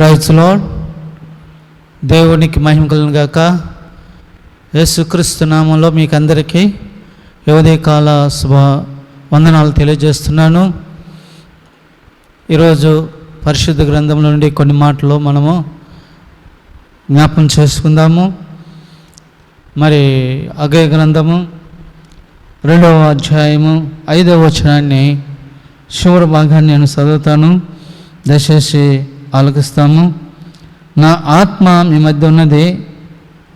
ప్రైజ్లో దేవునికి మహిమ కలుగును గాక. యేసుక్రీస్తు నామంలో మీకు అందరికీ యువదయకాల శుభ వందనాలు తెలియజేస్తున్నాను. ఈరోజు పరిశుద్ధ గ్రంథంలో నుండి కొన్ని మాటలు మనము జ్ఞాపం చేసుకుందాము. మరి అగయ గ్రంథము రెండవ అధ్యాయము ఐదవ వచనాన్ని చివరి భాగాన్ని నేను చదువుతాను. దయచేసి ఆలకిస్తాము నా ఆత్మ మీ మధ్య ఉన్నది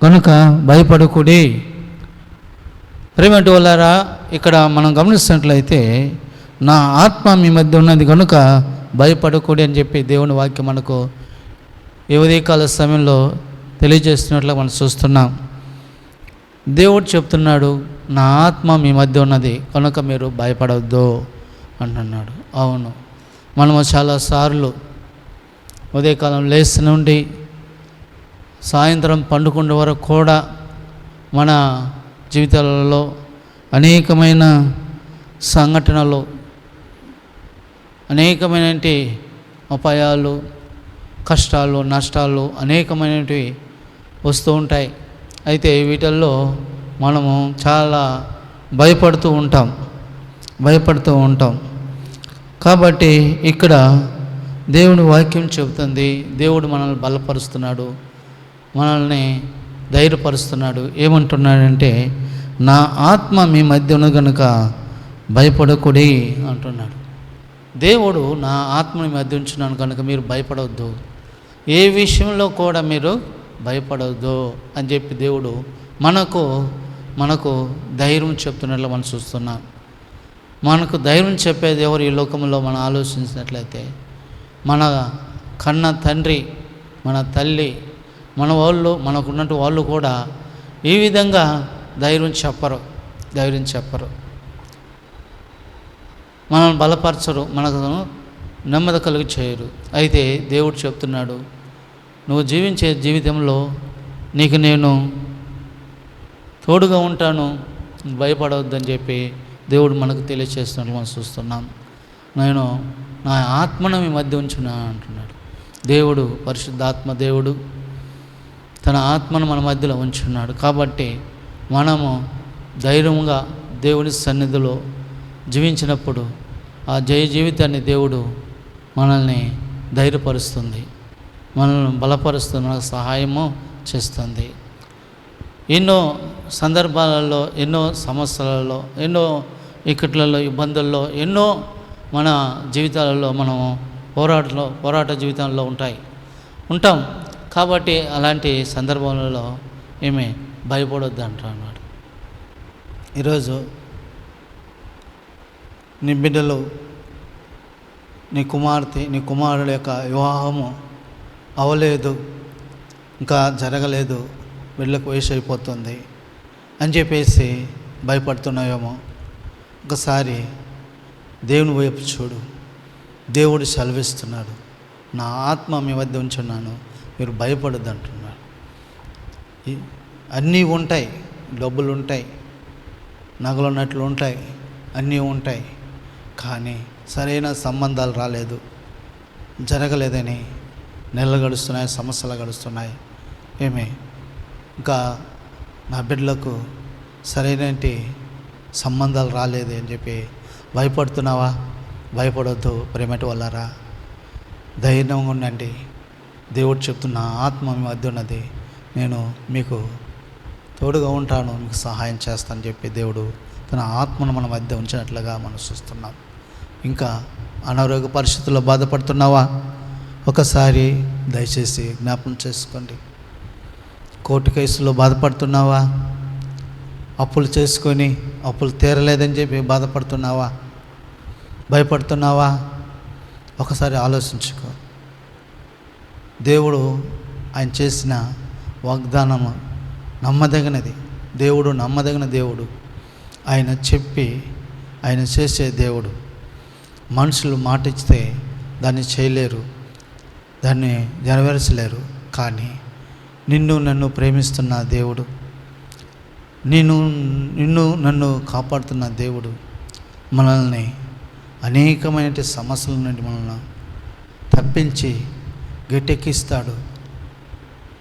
కనుక భయపడకుడి. ప్రేమటి వాళ్ళారా ఇక్కడ మనం గమనిస్తున్నట్లయితే నా ఆత్మ మీ మధ్య ఉన్నది కనుక భయపడకూడి అని చెప్పి దేవుని వాక్యం మనకు ఈ ఉదయకాల సమయంలో తెలియజేస్తున్నట్లు మనం చూస్తున్నాం. దేవుడు చెప్తున్నాడు నా ఆత్మ మీ మధ్య ఉన్నది కనుక మీరు భయపడవద్దు అంటున్నాడు. అవును. మనము చాలాసార్లు ఉదయకాలం లేచి నుండి సాయంత్రం పండుకునే వరకు కూడా మన జీవితాలలో అనేకమైన సంఘటనలు అనేకమైనటువంటి అపాయాలు కష్టాలు నష్టాలు అనేకమైనవి వస్తూ ఉంటాయి. అయితే వీటిల్లో మనము చాలా భయపడుతూ ఉంటాం భయపడుతూ ఉంటాం. కాబట్టి ఇక్కడ దేవుని వాక్యం చెబుతుంది. దేవుడు మనల్ని బలపరుస్తున్నాడు. మనల్ని ధైర్యపరుస్తున్నాడు. ఏమంటున్నాడంటే నా ఆత్మ మీ మధ్య ఉన్న కనుక భయపడకుడి అంటున్నాడు. దేవుడు నా ఆత్మని మధ్య ఉంచున్నాను కనుక మీరు భయపడవద్దు. ఏ విషయంలో కూడా మీరు భయపడవద్దు అని చెప్పి దేవుడు మనకు మనకు ధైర్యం చెప్తున్నట్లు మనం చూస్తున్నాం. మనకు ధైర్యం చెప్పేది ఎవరు ఈ లోకంలో మనం ఆలోచించినట్లయితే మన కన్న తండ్రి మన తల్లి మన వాళ్ళు మనకున్నట్టు వాళ్ళు కూడా ఈ విధంగా ధైర్యం చెప్పరు ధైర్యం చెప్పరు. మనల్ని బలపరచరు మనకు నెమ్మది కలుగు చేయరు. అయితే దేవుడు చెప్తున్నాడు నువ్వు జీవించే జీవితంలో నీకు నేను తోడుగా ఉంటాను భయపడవద్దని చెప్పి దేవుడు మనకు తెలియచేస్తున్నట్లు మనం చూస్తున్నాం. నేను నా ఆత్మను మీ మధ్య ఉంచున్నా అంటున్నాడు. దేవుడు పరిశుద్ధాత్మ దేవుడు తన ఆత్మను మన మధ్యలో ఉంచున్నాడు. కాబట్టి మనము ధైర్యంగా దేవుని సన్నిధిలో జీవించినప్పుడు ఆ జయ జీవితాన్ని దేవుడు మనల్ని ధైర్యపరుస్తుంది. మనల్ని బలపరుస్తుంది. మనకు సహాయము చేస్తుంది. ఎన్నో సందర్భాలలో ఎన్నో సమస్యలలో ఎన్నో ఇక్కట్లలో ఇబ్బందుల్లో ఎన్నో మన జీవితాలలో మనం పోరాటంలో పోరాట జీవితంలో ఉంటాయి. ఉంటాం. కాబట్టి అలాంటి సందర్భాలలో ఏమి భయపడొద్దు అంటారు అన్నాడు ఈరోజు నీ బిడ్డలు నీ కుమార్తె నీ కుమారుడు యొక్క వివాహము అవలేదు ఇంకా జరగలేదు వీళ్ళకు వయసు అయిపోతుంది అని చెప్పేసి భయపడుతున్నాయేమో ఒకసారి దేవుని వైపు చూడు. దేవుడు సెలవిస్తున్నాడు. నా ఆత్మ మీ వద్ద ఉంచున్నాను. మీరు భయపడద్దు అంటున్నాడు అన్నీ ఉంటాయి. డబ్బులు ఉంటాయి. నగలు నట్లు ఉంటాయి. అన్నీ ఉంటాయి. కానీ సరైన సంబంధాలు రాలేదు. జరగలేదని నెలలు గడుస్తున్నాయి సమస్యలు గడుస్తున్నాయి. ఏమి? ఇంకా నా బిడ్డలకు సరైనటి సంబంధాలు రాలేదు అని చెప్పి భయపడుతున్నావా? భయపడొద్దు ప్రేమటి వల్లరా. ధైర్యంగా ఉండండి. దేవుడు చెప్తున్న ఆత్మ మీ మధ్య ఉన్నది. నేను మీకు తోడుగా ఉంటాను మీకు సహాయం చేస్తానని చెప్పి దేవుడు తన ఆత్మను మన మధ్య ఉంచినట్లుగా మనం చూస్తున్నాం. ఇంకా అనారోగ్య పరిస్థితుల్లో బాధపడుతున్నావా? ఒకసారి దయచేసి జ్ఞాపనం చేసుకోండి. కోర్టు కేసులో బాధపడుతున్నావా? అప్పులు చేసుకొని అప్పులు తీరలేదని చెప్పి బాధపడుతున్నావా? భయపడుతున్నావా? ఒకసారి ఆలోచించుకో. దేవుడు ఆయన చేసిన వాగ్దానము నమ్మదగినది. దేవుడు నమ్మదగిన దేవుడు. ఆయన చెప్పి ఆయన చేసే దేవుడు. మనుషులు మాటిస్తే దాన్ని చేయలేరు దాన్ని నెరవేర్చలేరు. కానీ నిన్ను నన్ను ప్రేమిస్తున్న దేవుడు నేను నిన్ను నన్ను కాపాడుతున్న దేవుడు మనల్ని అనేకమైన సమస్యల నుండి మనల్ని తప్పించి గట్టెక్కిస్తాడు.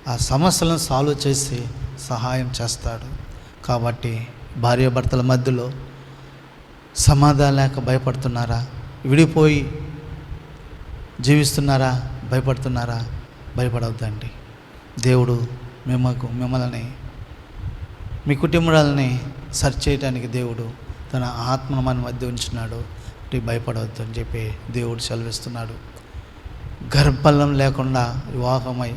ఆ సమస్యలను సాల్వ్ చేసి సహాయం చేస్తాడు. కాబట్టి భార్యాభర్తల మధ్యలో సమాధానం లేక భయపడుతున్నారా? విడిపోయి జీవిస్తున్నారా? భయపడుతున్నారా? భయపడవద్దండి. దేవుడు మిమ్మకు మిమ్మల్ని మీ కుటుంబాలని సర్చ్ చేయడానికి దేవుడు తన ఆత్మను మన మధ్య ఉంచున్నాడు కాబట్టి భయపడవద్దు అని చెప్పి దేవుడు సెలవిస్తున్నాడు. గర్భలం లేకుండా వివాహమై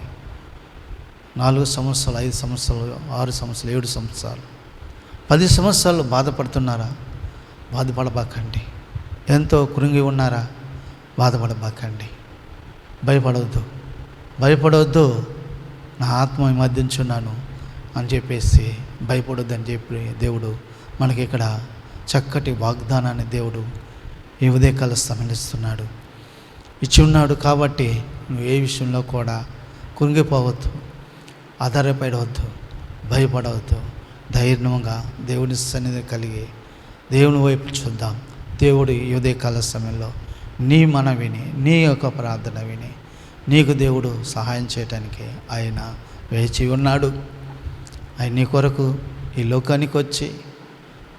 నాలుగు సంవత్సరాలు ఐదు సంవత్సరాలు ఆరు సంవత్సరాలు ఏడు సంవత్సరాలు. పది సంవత్సరాలు బాధపడుతున్నారా? బాధపడబాకండి. ఎంతో కృంగి ఉన్నారా? బాధపడబాకండి. భయపడవద్దు. భయపడవద్దు. నా ఆత్మ ఈ మధ్యంచున్నాను అని చెప్పేసి భయపడొద్దు అని చెప్పి దేవుడు మనకి ఇక్కడ చక్కటి వాగ్దానాన్ని దేవుడు ఈ ఉదయకాల సమలిస్తున్నాడు ఇచ్చి ఉన్నాడు కాబట్టి నువ్వు ఏ విషయంలో కూడా కుంగిపోవద్దు ఆధారపడవద్దు భయపడవద్దు. ధైర్యంగా దేవుని సన్నిధి కలిగి దేవుని వైపు చూద్దాం. దేవుడు ఈ ఉదయకాల సమయంలో నీ మన విని నీ యొక్క ప్రార్థన విని నీకు దేవుడు సహాయం చేయటానికి ఆయన వేచి ఉన్నాడు. ఆయన నీ కొరకు ఈ లోకానికి వచ్చి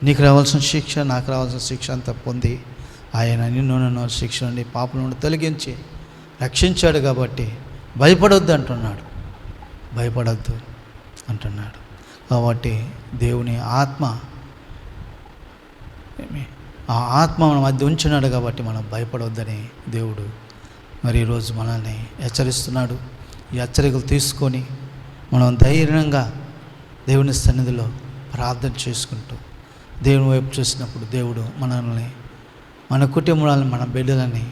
నీకు రావాల్సిన శిక్ష నాకు రావాల్సిన శిక్ష అంతా పొంది ఆయన నిన్ను నన్ను శిక్ష నుండి పాపం నుండి తొలగించి రక్షించాడు కాబట్టి భయపడొద్దు అంటున్నాడు. భయపడొద్దు అంటున్నాడు. కాబట్టి దేవుని ఆత్మ ఆ ఆత్మ మన మధ్య ఉంచున్నాడు కాబట్టి మనం భయపడవద్దని దేవుడు మరి ఈరోజు మనల్ని హెచ్చరిస్తున్నాడు. ఈ హెచ్చరికలు తీసుకొని మనం ధైర్యంగా దేవుని సన్నిధిలో ప్రార్థన చేసుకుంటూ దేవుని వైపు చూసినప్పుడు దేవుడు మనల్ని మన కుటుంబాలను మన బిడ్డలని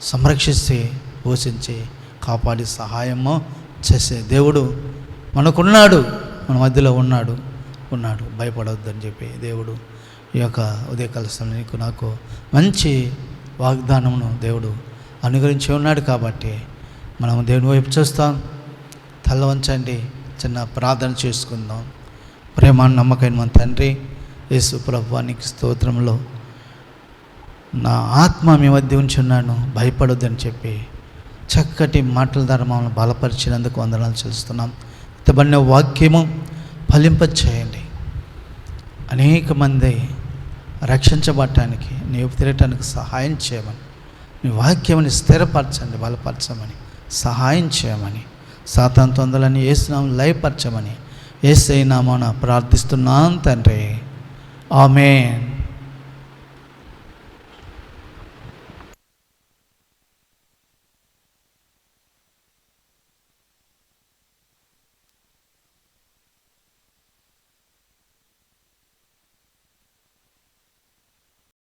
సంరక్షిస్తే పోషించి కాపాడి సహాయము చేసే దేవుడు మనకున్నాడు. మన మధ్యలో ఉన్నాడు. ఉన్నాడు. భయపడవద్దని చెప్పి దేవుడు ఈ యొక్క ఉదయకాల సమయంలో నాకు మంచి వాగ్దానమును దేవుడు అనుగ్రహించి ఉన్నాడు కాబట్టి మనం దేవుని వైపు చూస్తాం. తల వంచండి. చిన్న ప్రార్థన చేసుకుందాం. ప్రేమ నమ్మకైన మన తండ్రి యేసు ప్రభువానికి స్తోత్రంలో నా ఆత్మ మీ మధ్య ఉంచున్నాను భయపడొద్దని చెప్పి చక్కటి మాటల ద్వారా మమ్మల్ని బలపరిచినందుకు వందనాలు చేస్తున్నాం ఇతబడిన వాక్యము ఫలింప చేయండి అనేక మంది రక్షించబడటానికి నీవు తిరగటానికి సహాయం చేయమని నీ వాక్యమని స్థిరపరచండి బలపరచమని సహాయం చేయమని సాతాన్ తొందరని ఏసునాం లయపరచమని ఏసైనామోన ప్రార్థిస్తున్నాను తండ్రి. ఆమెన్.